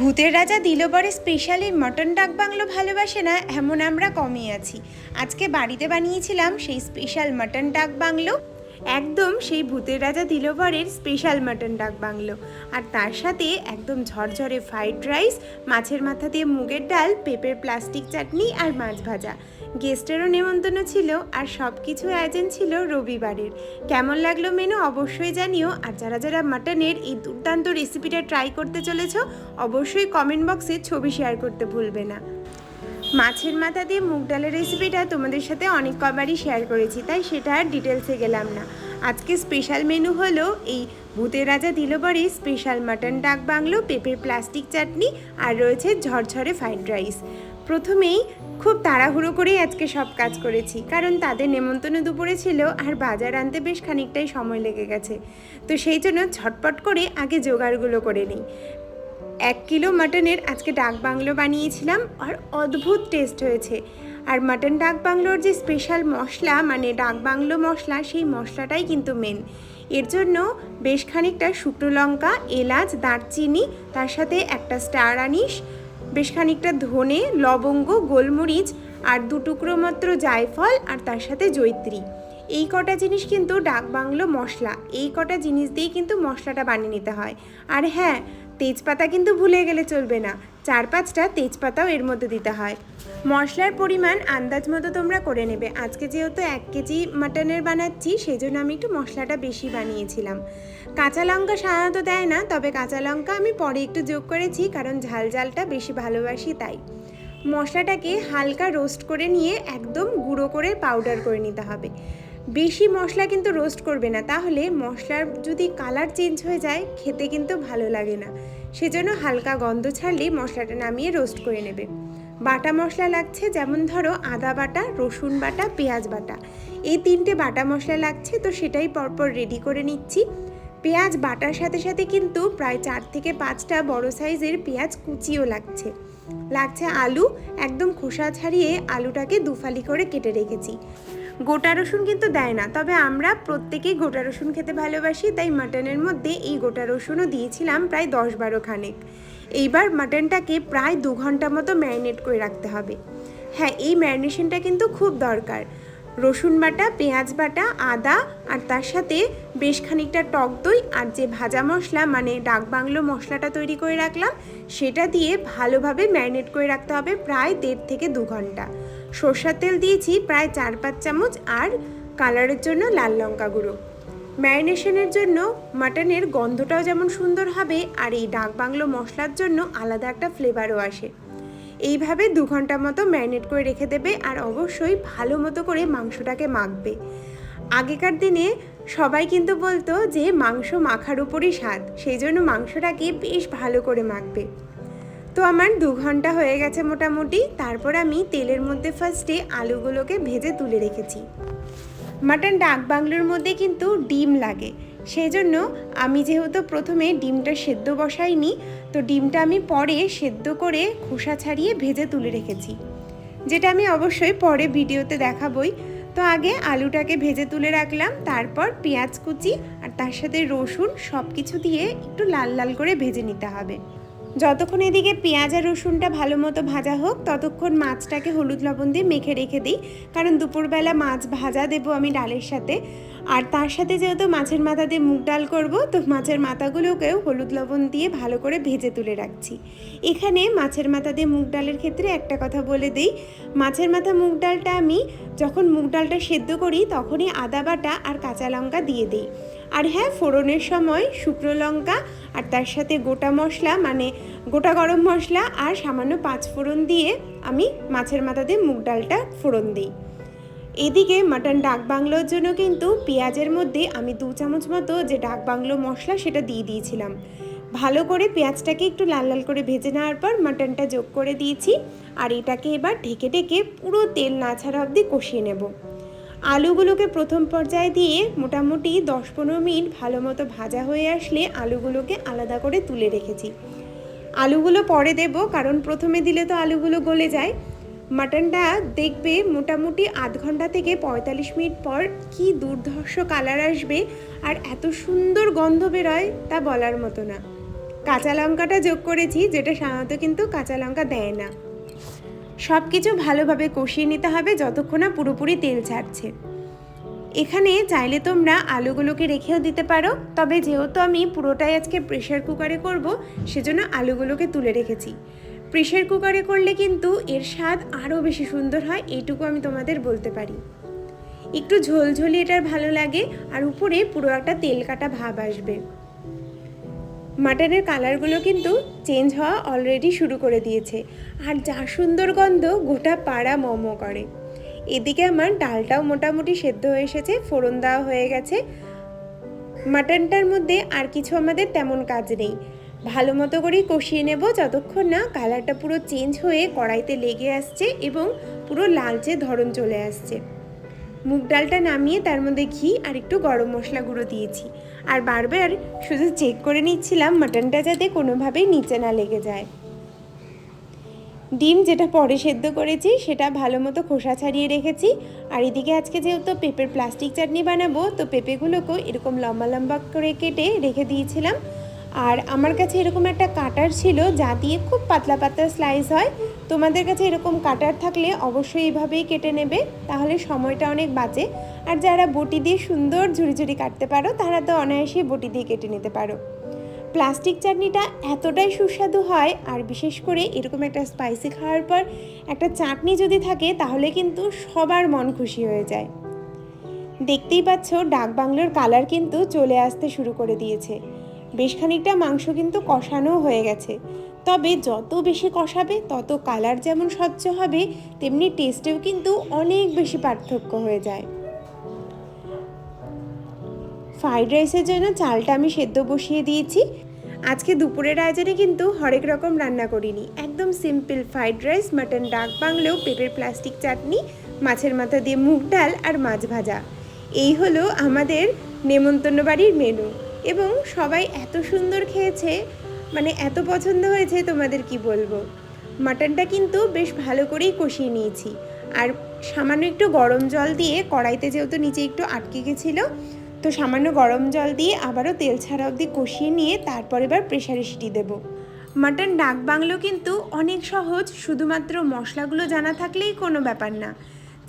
ভূতের রাজা দিলবরে স্পেশালি মটন ডাক বাংলো ভালোবাসে না, এমন আমরা কমই আছি। আজকে বাড়িতে বানিয়েছিলাম সেই স্পেশাল মটন ডাক বাংলো। একদম সেই ভূতের রাজা দিলবরের স্পেশাল মাটন ডাক বাংলো। আর তার সাথে একদম ঝরঝরে ফ্রাইড রাইস মাছের মাথা দিয়ে মুগের ডাল পেঁপের প্লাস্টিক চাটনি আর মাছ ভাজা। গেস্টেরও নেমন্তন্ন ছিল আর সব কিছু আয়োজন ছিল রবিবারের। কেমন লাগল মেনু অবশ্যই জানিও। আর যারা যারা মাটনের এই দুর্দান্ত রেসিপিটা ট্রাই করতে চলেছ, অবশ্যই কমেন্ট বক্সে ছবি শেয়ার করতে ভুলবে না। মাছের মাথা দিয়ে মুগ ডালের রেসিপিটা তোমাদের সাথে অনেক কবারই শেয়ার করেছি, তাই সেটা আর ডিটেলসে গেলাম না। আজকে স্পেশাল মেনু হলো এই ভূতের রাজা দিলবাড়ি স্পেশাল মাটন ডাক বাংলো পেঁপের প্লাস্টিক চাটনি আর রয়েছে ঝরঝরে ফ্রাইড রাইস প্রথমেই খুব তাড়াহুড়ো করেই আজকে সব কাজ করেছি, কারণ তাদের নেমন্তন্ন দুপুরে ছিল আর বাজার আনতে বেশ খানিকটাই সময় লেগে গেছে। তো সেই জন্য ঝটপট করে আগে জোগাড়গুলো করে নিই। এক কিলো মাটনের আজকে ডাক বাংলো বানিয়েছিলাম আর অদ্ভুত টেস্ট হয়েছে। আর মাটন ডাক বাংলোর যে স্পেশাল মশলা মানে ডাক বাংলো মশলা, সেই মশলাটাই কিন্তু মেন এর জন্য বেশ খানিকটা শুকনো লঙ্কা, এলাচ, দারচিনি, তার সাথে একটা স্টার আনিস বেশ খানিকটা ধনে, লবঙ্গ, গোলমরিচ আর দু টুকরো মাত্র জায়ফল আর তার সাথে জৈত্রী এই কটা জিনিস কিন্তু ডাক বাংলো মশলা, এই কটা জিনিস দিয়েই কিন্তু মশলাটা বানিয়ে নিতে হয়। আর হ্যাঁ তেজপাতা কিন্তু ভুলে গেলে চলবে না। চার পাঁচটা তেজপাতাও এর মধ্যে দিতে হয়। মশলার পরিমাণ আন্দাজ মতো তোমরা করে নেবে। আজকে যেহেতু এক কেজি মাটনের বানাচ্ছি সেই জন্য আমি একটু মশলাটা বেশি বানিয়েছিলাম। কাঁচা লঙ্কা সাধারণত দেয় না, তবে কাঁচা লঙ্কা আমি পরে একটু যোগ করেছি, কারণ ঝাল ঝালটা বেশি ভালোবাসি তাই। মশলাটাকে হালকা রোস্ট করে নিয়ে একদম গুঁড়ো করে পাউডার করে নিতে হবে। বেশি মশলা কিন্তু রোস্ট করবে না। তাহলে মশলার যদি কালার চেঞ্জ হয়ে যায়, খেতে কিন্তু ভালো লাগে না। সেজন্য হালকা গন্ধ ছাড়লেই মশলাটা নামিয়ে রোস্ট করে নেবে। বাটা মশলা লাগছে, যেমন ধরো আদা বাটা, রসুন বাটা, পেঁয়াজ বাটা। এই তিনটে বাটা মশলা লাগছে, তো সেটাই পরপর রেডি করে নিচ্ছি। পেঁয়াজ বাটার সাথে সাথে কিন্তু প্রায় চার থেকে পাঁচটা বড় সাইজের পেঁয়াজ কুচিও লাগছে। লাগছে আলু, একদম খোসা ছাড়িয়ে আলুটাকে দুফালি করে কেটে রেখেছি। গোটা রসুন কিন্তু দেয় না। তবে আমরা প্রত্যেকেই গোটা রসুন খেতে ভালোবাসি, তাই মাটনের মধ্যে এই গোটা রসুনও দিয়েছিলাম প্রায় দশ বারো খানেক। এইবার মাটনটাকে প্রায় দু ঘণ্টা মতো ম্যারিনেট করে রাখতে হবে। হ্যাঁ এই ম্যারিনেশনটা কিন্তু খুব দরকার। রসুন বাটা, পেঁয়াজ বাটা, আদা আর তার সাথে বেশ খানিকটা টক দই আর যে ভাজা মশলা মানে ডাক বাংলো মশলাটা তৈরি করে রাখলাম, সেটা দিয়ে ভালোভাবে ম্যারিনেট করে রাখতে হবে প্রায় দেড় থেকে দু ঘণ্টা। সর্ষার তেল দিয়েছি প্রায় চার পাঁচ চামচ আর কালারের জন্য লাল লঙ্কা গুঁড়ো। ম্যারিনেশনের জন্য মাটনের গন্ধটাও যেমন সুন্দর হবে আর এই ডাক বাংলো মশলার জন্য আলাদা একটা ফ্লেভারও আসে। এইভাবে দু ঘণ্টা মতো ম্যারিনেট করে রেখে দেবে আর অবশ্যই ভালো মতো করে মাংসটাকে মাখবে। আগেকার দিনে সবাই কিন্তু বলতো যে মাংস মাখার উপরই স্বাদ, সেই জন্য মাংসটাকে বেশ ভালো করে মাখবে। তো আমার দু ঘণ্টা হয়ে গেছে মোটামুটি। তারপর আমি তেলের মধ্যে ফার্স্টে আলুগুলোকে ভেজে তুলে রেখেছি। মাটন ডাক বাংলোর মধ্যে কিন্তু ডিম লাগে। সেই জন্য আমি যেহেতু প্রথমে ডিমটা সেদ্ধ বসাইনি, তো ডিমটা আমি পরে সেদ্ধ করে খোসা ছাড়িয়ে ভেজে তুলে রেখেছি। যেটা আমি অবশ্যই পরে ভিডিওতে দেখাবই। তো আগে আলুটাকে ভেজে তুলে রাখলাম, তারপর পেঁয়াজ কুচি আর তার সাথে রসুন সব কিছু দিয়ে একটু লাল লাল করে ভেজে নিতে হবে। যতক্ষণ এদিকে পেঁয়াজ আর রসুনটা ভালো মতো ভাজা হোক, ততক্ষণ মাছটাকে হলুদ লবণ দিয়ে মেখে রেখে দিই। কারণ দুপুরবেলা মাছ ভাজা দেবো আমি ডালের সাথে। আর তার সাথে যেহেতু মাছের মাথা দিয়ে মুগ ডাল করব, তো মাছের মাথাগুলোকেও হলুদ লবণ দিয়ে ভালো করে ভেজে তুলে রাখছি। এখানে মাছের মাথা দিয়ে মুগ ডালের ক্ষেত্রে একটা কথা বলে দিই। মাছের মাথা মুগ ডালটা আমি যখন মুগ ডালটা সেদ্ধ করি, তখনই আদা বাটা আর কাঁচা লঙ্কা দিয়ে দিই। আর হ্যাঁ ফোড়নের সময় শুকনো লঙ্কা আর তার সাথে গোটা মশলা মানে গোটা গরম মশলা আর সামান্য পাঁচ ফোড়ন দিয়ে আমি মাছের মাথা দিয়ে মুগ ডালটা ফোড়ন দিই। এদিকে মাটন ডাক বাংলোর জন্য কিন্তু পেঁয়াজের মধ্যে আমি দু চামচ মতো যে ডাক বাংলো মশলা সেটা দিয়ে দিয়েছিলাম। ভালো করে পেঁয়াজটাকে একটু লাল লাল করে ভেজে নেওয়ার পর মাটনটা যোগ করে দিয়েছি আর এটাকে এবার ঢেকে ঢেকে পুরো তেল না ছাড়া অবধি কষিয়ে নেব। আলুগুলোকে প্রথম পর্যায়ে দিয়ে মোটামুটি দশ পনেরো মিনিট ভালো মতো ভাজা হয়ে আসলে আলুগুলোকে আলাদা করে তুলে রেখেছি। আলুগুলো পরে দেব, কারণ প্রথমে দিলে তো আলুগুলো গলে যায়। মাটনটা দেখবে মোটামুটি আধ ঘণ্টা থেকে পঁয়তাল্লিশ মিনিট পর কি দুর্ধর্ষ কালার আসবে আর এত সুন্দর গন্ধ বেরোয় তা বলার মতো না। কাঁচা লঙ্কাটা যোগ করেছি, যেটা সাধারণত কিন্তু কাঁচা লঙ্কা দেয় না। সব কিছু ভালোভাবে কষিয়ে নিতে হবে যতক্ষণ না পুরোপুরি তেল ছাড়ছে। এখানে চাইলে তোমরা আলুগুলোকে রেখেও দিতে পারো, তবে যেহেতু আমি পুরোটাই আজকে প্রেশার কুকারে করব, সেজন্য আলুগুলোকে তুলে রেখেছি। প্রেশার কুকারে করলে কিন্তু এর স্বাদ আরও বেশি সুন্দর হয়, এইটুকু আমি তোমাদের বলতে পারি। একটু ঝোলঝোলি এটার ভালো লাগে, আর উপরে পুরো একটা তেল কাটা ভাব আসবে। মাটনের কালারগুলো কিন্তু চেঞ্জ হওয়া অলরেডি শুরু করে দিয়েছে। আর যা সুন্দর গন্ধ গোটা পাড়া মোমো করে। এদিকে আমার ডালটাও মোটামুটি সেদ্ধ হয়ে এসেছে, ফোড়ন দেওয়া হয়ে গেছে। মাটনটার মধ্যে আর কিছু আমাদের তেমন কাজ নেই। ভালো মতো করেই কষিয়ে নেব, যতক্ষণ না কালারটা পুরো চেঞ্জ হয়ে কড়াইতে লেগে আসছে এবং পুরো লালচে ধরন চলে আসছে। মুগ ডালটা নামিয়ে তার মধ্যে ঘি আর একটু গরম মশলা গুঁড়ো দিয়েছি। আর বারবার শুধু চেক করে নিচ্ছিলাম মাটনটা যাতে কোনোভাবেই নিচে না লেগে যায়। ডিম যেটা পরে সেদ্ধ করেছি, সেটা ভালো মতো খোসা ছাড়িয়ে রেখেছি। আর এদিকে আজকে যেহেতু পেঁপের প্লাস্টিক চাটনি বানাবো, তো পেঁপেগুলোকেও এরকম লম্বা লম্বা করে কেটে রেখে দিয়েছিলাম। আর আমার কাছে এরকম একটা কাটার ছিল যা দিয়ে খুব পাতলা পাতলা স্লাইস হয়। তোমাদের কাছে এরকম কাটার থাকলে অবশ্যই এভাবেই কেটে নেবে, তাহলে সময়টা অনেক বাঁচে। আর যারা বটি দিয়ে সুন্দর ঝুড়ি ঝুড়ি কাটতে পারো, তারা তো অনায়াসেই বটি দিয়ে কেটে নিতে পারো। প্লাস্টিক চাটনিটা এতটাই সুস্বাদু হয়, আর বিশেষ করে এরকম একটা স্পাইসি খাওয়ার পর একটা চাটনি যদি থাকে, তাহলে কিন্তু সবার মন খুশি হয়ে যায়। দেখতেই পাচ্ছ ডাক বাংলোর কালার কিন্তু চলে আসতে শুরু করে দিয়েছে। বেশ খানিকটা মাংস কিন্তু কষানো হয়ে গেছে। তবে যত বেশি কষাবে, তত কালার যেমন স্বচ্ছ হবে, তেমনি টেস্টেও কিন্তু অনেক বেশি পার্থক্য হয়ে যায়। ফ্রাইড রাইসের জন্য চালটা আমি সেদ্ধ বসিয়ে দিয়েছি। আজকে দুপুরের আয়োজনে কিন্তু হরেক রকম রান্না করিনি। একদম সিম্পল ফ্রাইড রাইস মাটন ডাক বাংলেও পেঁপের প্লাস্টিক চাটনি, মাছের মাথা দিয়ে মুগ ডাল আর মাছ ভাজা। এই হলো আমাদের নেমন্তন্ন বাড়ির মেনু এবং সবাই এত সুন্দর খেয়েছে মানে এত পছন্দ হয়েছে তোমাদের কি বলব? মাটনটা কিন্তু বেশ ভালো করেই কষিয়ে নিয়েছি। আর সামান্য একটু গরম জল দিয়ে কড়াইতে যেহেতু নিচে একটু আটকে গেছিল, তো সামান্য গরম জল দিয়ে আবারও তেল ছাড়া অবধি কষিয়ে নিয়ে তারপর এবার প্রেশারে সিটি দেব। মাটন ডাক বাংলো কিন্তু অনেক সহজ, শুধুমাত্র মশলাগুলো জানা থাকলেই কোনো ব্যাপার না।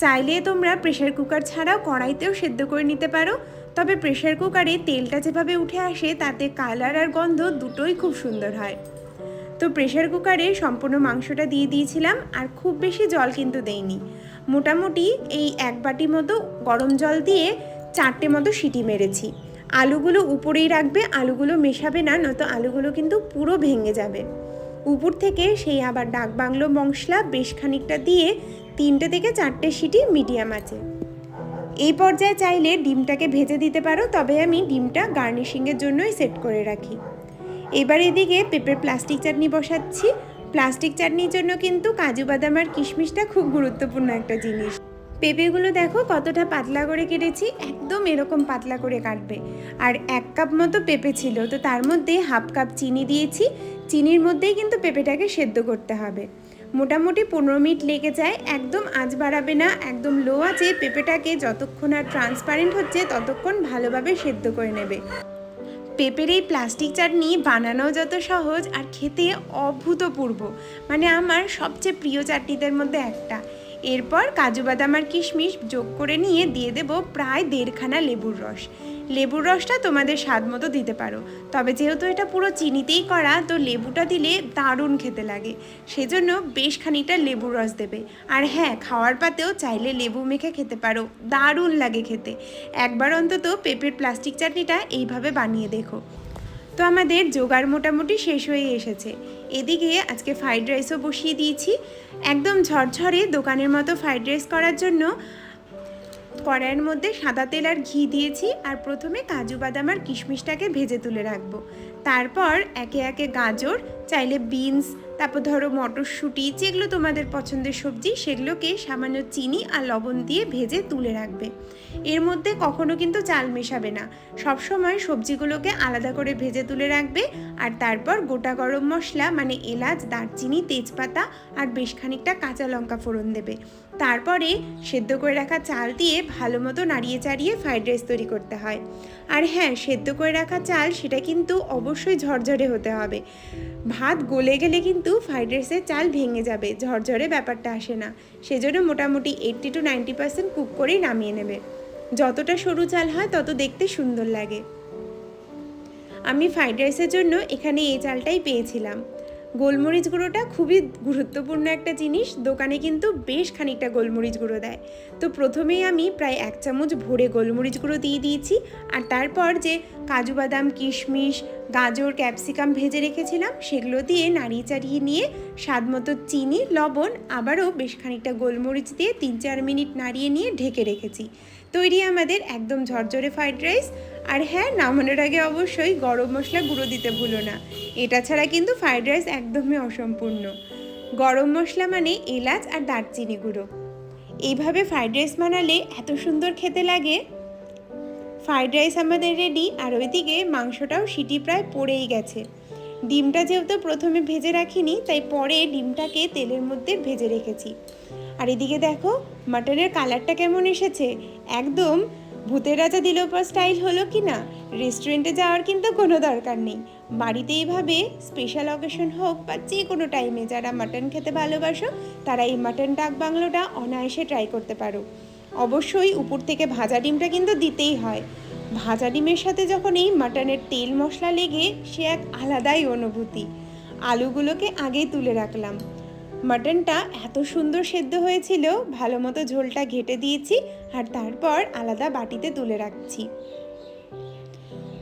চাইলে তোমরা প্রেশার কুকার ছাড়াও কড়াইতেও সেদ্ধ করে নিতে পারো তবে প্রেশার কুকারে তেলটা যেভাবে উঠে আসে, তাতে কালার আর গন্ধ দুটোই খুব সুন্দর হয়। তো প্রেশার কুকারে সম্পূর্ণ মাংসটা দিয়ে দিয়েছিলাম, আর খুব বেশি জল কিন্তু দেইনি। মোটামুটি এই এক বাটি মতো গরম জল দিয়ে চারটে মতো সিটি মেরেছি। আলুগুলো উপরেই রাখবে, আলুগুলো মেশাবে না, নয়তো আলুগুলো কিন্তু পুরো ভেঙে যাবে। উপর থেকে সেই আবার ডাক বাংলো মশলা বেশ খানিকটা দিয়ে তিনটে থেকে চারটে সিটি মিডিয়াম আছে। এই পর্যায়ে চাইলে ডিমটাকে ভেজে দিতে পারো, তবে আমি ডিমটা গার্নিশিংয়ের জন্যই সেট করে রাখি। এবার এদিকে পেঁপের প্লাস্টিক চাটনি বসাচ্ছি। প্লাস্টিক চাটনির জন্য কিন্তু কাজু বাদাম আর কিশমিশটা খুব গুরুত্বপূর্ণ একটা জিনিস। পেঁপেগুলো দেখো কতটা পাতলা করে কেটেছি, একদম এরকম পাতলা করে কাটবে। আর এক কাপ মতো পেঁপে ছিল, তো তার মধ্যে হাফ কাপ চিনি দিয়েছি। চিনির মধ্যেই কিন্তু পেঁপেটাকে সেদ্ধ করতে হবে। মোটামুটি পনেরো মিনিট লেগে যায়, একদম আঁচ বাড়াবে না, একদম লো আছে পেঁপেটাকে যতক্ষণ আর ট্রান্সপারেন্ট হচ্ছে ততক্ষণ ভালোভাবে সেদ্ধ করে নেবে। পেঁপের এই প্লাস্টিক চাটনি বানানো যত সহজ আর খেতে অভূতপূর্ব মানে আমার সবচেয়ে প্রিয় চাটনিদের মধ্যে একটা। এরপর কাজু বাদাম আর কিশমিশ যোগ করে নিয়ে দিয়ে দেব প্রায় দেড়খানা লেবুর রস। লেবুর রসটা তোমাদের স্বাদ মতো দিতে পারো। তবে যেহেতু এটা পুরো চিনিতেই করা, তো লেবুটা দিলে দারুণ খেতে লাগে। সেজন্য বেশ খানিকটা লেবুর রস দেবে। আর হ্যাঁ খাওয়ার পাতেও চাইলে লেবু মেখে খেতে পারো। দারুণ লাগে খেতে। একবার অন্তত পেঁপের প্লাস্টিক চাটনিটা এইভাবে বানিয়ে দেখো। তো আমাদের জোগাড় মোটামুটি শেষ হয়ে এসেছে। এদিকে আজকে ফ্রাইড রাইসও বসিয়ে দিয়েছি। একদম ঝরঝরে দোকানের মতো ফ্রাইড রাইস করার জন্য কড়াইয়ের মধ্যে সাদা তেল আর ঘি দিয়েছি আর প্রথমে কাজু বাদাম আর কিশমিশটাকে ভেজে তুলে রাখব। তারপর একে একে গাজর, চাইলে বিনস তারপর ধরো মটরশুঁটি, যেগুলো তোমাদের পছন্দের সবজি, সেগুলোকে সামান্য চিনি আর লবণ দিয়ে ভেজে তুলে রাখবে। এর মধ্যে কখনো কিন্তু চাল মেশাবে না। সবসময় সবজিগুলোকে আলাদা করে ভেজে তুলে রাখবে আর তারপর গোটা গরম মশলা মানে এলাচ, দারচিনি, তেজপাতা আর বেশ খানিকটা কাঁচা লঙ্কা ফোড়ন দেবে। তারপরে সেদ্ধ করে রাখা চাল দিয়ে ভালো মতো নাড়িয়ে চাড়িয়ে ফ্রাইড রাইস তৈরি করতে হয়। আর হ্যাঁ সেদ্ধ করে রাখা চাল, সেটা কিন্তু অবশ্যই ঝরঝরে হতে হবে। ভাত গলে গেলে কিন্তু ফ্রাইড রাইসের চাল ভেঙে যাবে, ঝরঝরে ব্যাপারটা আসে না। সেজন্য মোটামুটি eighty to ninety percent cook করেই নামিয়ে নেবে। যতটা সরু চাল হয় তত দেখতে সুন্দর লাগে। আমি ফ্রাইড রাইসের জন্য এখানে এই চালটাই পেয়েছিলাম। গোলমরিচ গুঁড়োটা খুবই গুরুত্বপূর্ণ একটা জিনিস। দোকানে কিন্তু বেশ খানিকটা গোলমরিচ গুঁড়ো দেয়। তো প্রথমেই আমি প্রায় এক চামচ ভরে গোলমরিচ গুঁড়ো দিয়ে দিয়েছি। আর তারপর যে কাজু বাদাম, কিশমিশ, গাজর, ক্যাপসিকাম ভেজে রেখেছিলাম, সেগুলো দিয়ে নাড়িয়ে চাড়িয়ে নিয়ে স্বাদ মতো চিনি, লবণ, আবারও বেশ খানিকটা গোলমরিচ দিয়ে তিন চার মিনিট নাড়িয়ে নিয়ে ঢেকে রেখেছি। তৈরি আমাদের একদম ঝরঝরে ফ্রাইড রাইস আর হ্যাঁ নামানোর আগে অবশ্যই গরম মশলা গুঁড়ো দিতে ভুলো না। এটা ছাড়া কিন্তু ফ্রাইড রাইস একদমই অসম্পূর্ণ। গরম মশলা মানে এলাচ আর দারচিনি গুঁড়ো। এইভাবে ফ্রাইড রাইস বানালে এত সুন্দর খেতে লাগে। ফ্রাইড রাইস আমাদের রেডি আর ওইদিকে মাংসটাও সিটি প্রায় পড়েই গেছে। ডিমটা যেহেতু প্রথমে ভেজে রাখিনি, তাই পরে ডিমটাকে তেলের মধ্যে ভেজে রেখেছি। আর এদিকে দেখো মাটনের কালারটা কেমন এসেছে? একদম ভূতের রাজা দিলোপর স্টাইল হলো কি না? রেস্টুরেন্টে যাওয়ার কিন্তু কোনো দরকার নেই। বাড়িতে এইভাবে স্পেশাল অকেশন হোক বা যে কোনো টাইমে যারা মাটন খেতে ভালোবাসো, তারা এই মাটন ডাক বাংলোটা অনায়াসে ট্রাই করতে পারো। অবশ্যই উপর থেকে ভাজা ডিমটা কিন্তু দিতেই হয়। ভাজা ডিমের সাথে যখন এই মাটনের তেল মশলা লেগে, সে এক আলাদাই অনুভূতি। আলুগুলোকে আগেই তুলে রাখলাম। মাটনটা এত সুন্দর সেদ্ধ হয়েছিল, ভালো মতো ঝোলটা ঘেটে দিয়েছি আর তারপর আলাদা বাটিতে তুলে রাখছি।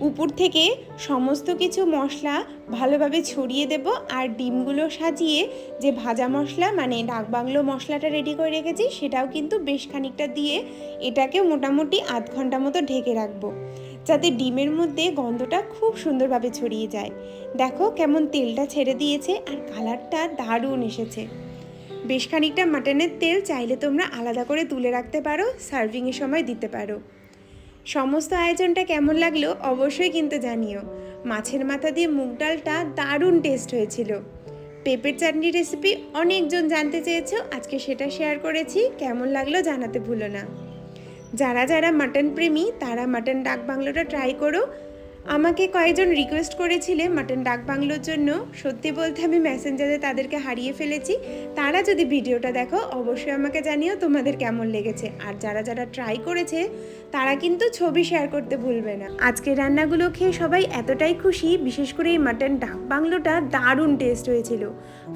উপর থেকে সমস্ত কিছু মশলা ভালোভাবে ছড়িয়ে দেব আর ডিমগুলো সাজিয়ে যে ভাজা মশলা মানে ডাকবাংলো মশলাটা রেডি করে রেখেছি, সেটাও কিন্তু বেশ খানিকটা দিয়ে এটাকে মোটামুটি আধ ঘণ্টা মতো ঢেকে রাখব। যাতে ডিমের মধ্যে গন্ধটা খুব সুন্দরভাবে ছড়িয়ে যায়। দেখো কেমন তেলটা ছেড়ে দিয়েছে আর কালারটা দারুণ এসেছে। বেশ খানিকটা মাটনের তেল চাইলে তোমরা আলাদা করে তুলে রাখতে পারো সার্ভিংয়ের সময় দিতে পারো। সমস্ত আয়োজনটা কেমন লাগল অবশ্যই কিন্তু জানিও। মাছের মাথা দিয়ে মুগ ডালটা দারুণ টেস্ট হয়েছিল। পেঁপের চাটনি রেসিপি অনেকজন জানতে চেয়েছো, আজকে সেটা শেয়ার করেছি। কেমন লাগল জানাতে ভুলো না। যারা যারা মাটন প্রেমী, তারা মাটন ডাক বাংলোটা ট্রাই করো। আমাকে কয়েকজন রিকোয়েস্ট করেছিলে মাটন ডাক বাংলোর জন্য। সত্যি বলতে আমি মেসেঞ্জারে তাদেরকে হারিয়ে ফেলেছি। তারা যদি ভিডিওটা দেখো, অবশ্যই আমাকে জানিও তোমাদের কেমন লেগেছে। আর যারা যারা ট্রাই করেছে, তারা কিন্তু ছবি শেয়ার করতে ভুলবে না। আজকের রান্নাগুলো খেয়ে সবাই এতটাই খুশি, বিশেষ করে এই মাটন ডাক বাংলোটা দারুণ টেস্ট হয়েছিল।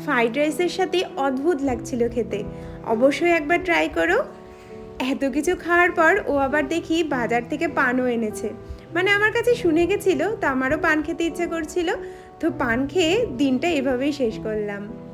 ফ্রাইড রাইসের সাথে অদ্ভুত লাগছিল খেতে। অবশ্যই একবার ট্রাই করো। এত কিছু খাওয়ার পর ও আবার দেখি বাজার থেকে পানও এনেছে। মানে আমার কাছে শুনে গেছিল, তো আমারও পান খেতে ইচ্ছে করছিল। তো পান খেয়ে দিনটা এভাবেই শেষ করলাম।